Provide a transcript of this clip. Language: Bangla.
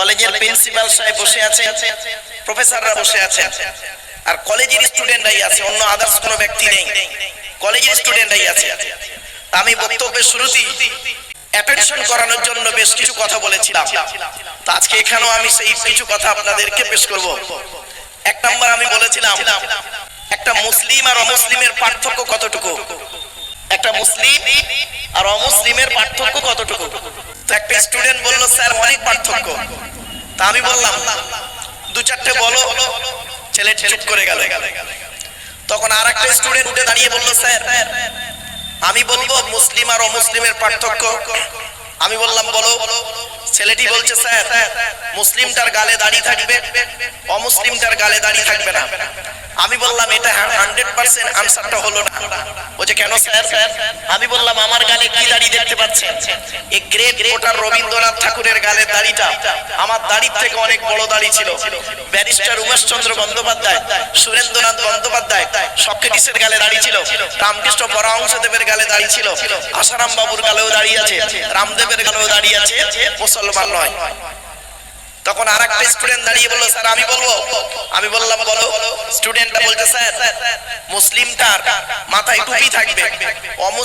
কলেজের প্রিন্সিপাল সাহেব বসে আছে, প্রফেসররা বসে আছে, আর কলেজের স্টুডেন্টরাই আছে, অন্য আদার্স কোনো ব্যক্তি নেই, কলেজের স্টুডেন্টরাই আছে। আমি বক্তব্যের শুরুতেই অ্যাটেনশন করানোর জন্য বেশ কিছু কথা বলেছিলাম। তো আজকে এখানেও আমি সেই কিছু কথা আপনাদেরকে পেশ করব। এক নম্বর আমি বলেছিলাম, একটা মুসলিম আর অমুসলিমের পার্থক্য কতটুকু? একটা মুসলিম আর অমুসলিমের পার্থক্য কতটুকু? একটা স্টুডেন্ট বলল, স্যার, অনেক পার্থক্য। তা আমি বললাম, দু চারটে বলো। ছেলে চুপ করে গেল। তখন আর একটা স্টুডেন্ট উঠে দাঁড়িয়ে বলল, স্যার, আমি বলব মুসলিম আর অমুসলিমের পার্থক্য। আমি বললাম, বলো। ছেলেটি বলছে, স্যার, মুসলিমটার গালে দাঁড়িয়ে থাকবে, অমুসলিমটার গালে দাঁড়িয়ে থাকবে না। আমি বললাম, এটা হান্ড্রেড পার্সেন্ট আনসারটা হলো না। কেন, স্যার? আমি বললাম, আমার গালে কি দাড়ি দেখতে পাচ্ছেন? এই গ্রেট ওটার রবীন্দ্রনাথ ঠাকুরের গালে দাড়িটা আমার দাড়ির থেকে অনেক বড় দাড়ি ছিল। ব্যারিস্টার উমেশচন্দ্র বন্দ্যোপাধ্যায়, সুরেন্দ্রনাথ বন্দ্যোপাধ্যায় সক্রেটিসের গালে দাড়ি ছিল। রামকৃষ্ণ পরমহংসদেবের গালে দাড়ি ছিল। আসারাম বাবুর গালেও দাঁড়িয়ে আছে, রামদেবের গালেও দাঁড়িয়ে আছে, মুসলমান নয়। তখন আর একটা স্টুডেন্ট দাঁড়িয়ে বলল স্যার আমি বলব আমি বললাম বলো স্টুডেন্টটা বলছে স্যার মুসলিমটার মাথায় টুপি থাকবে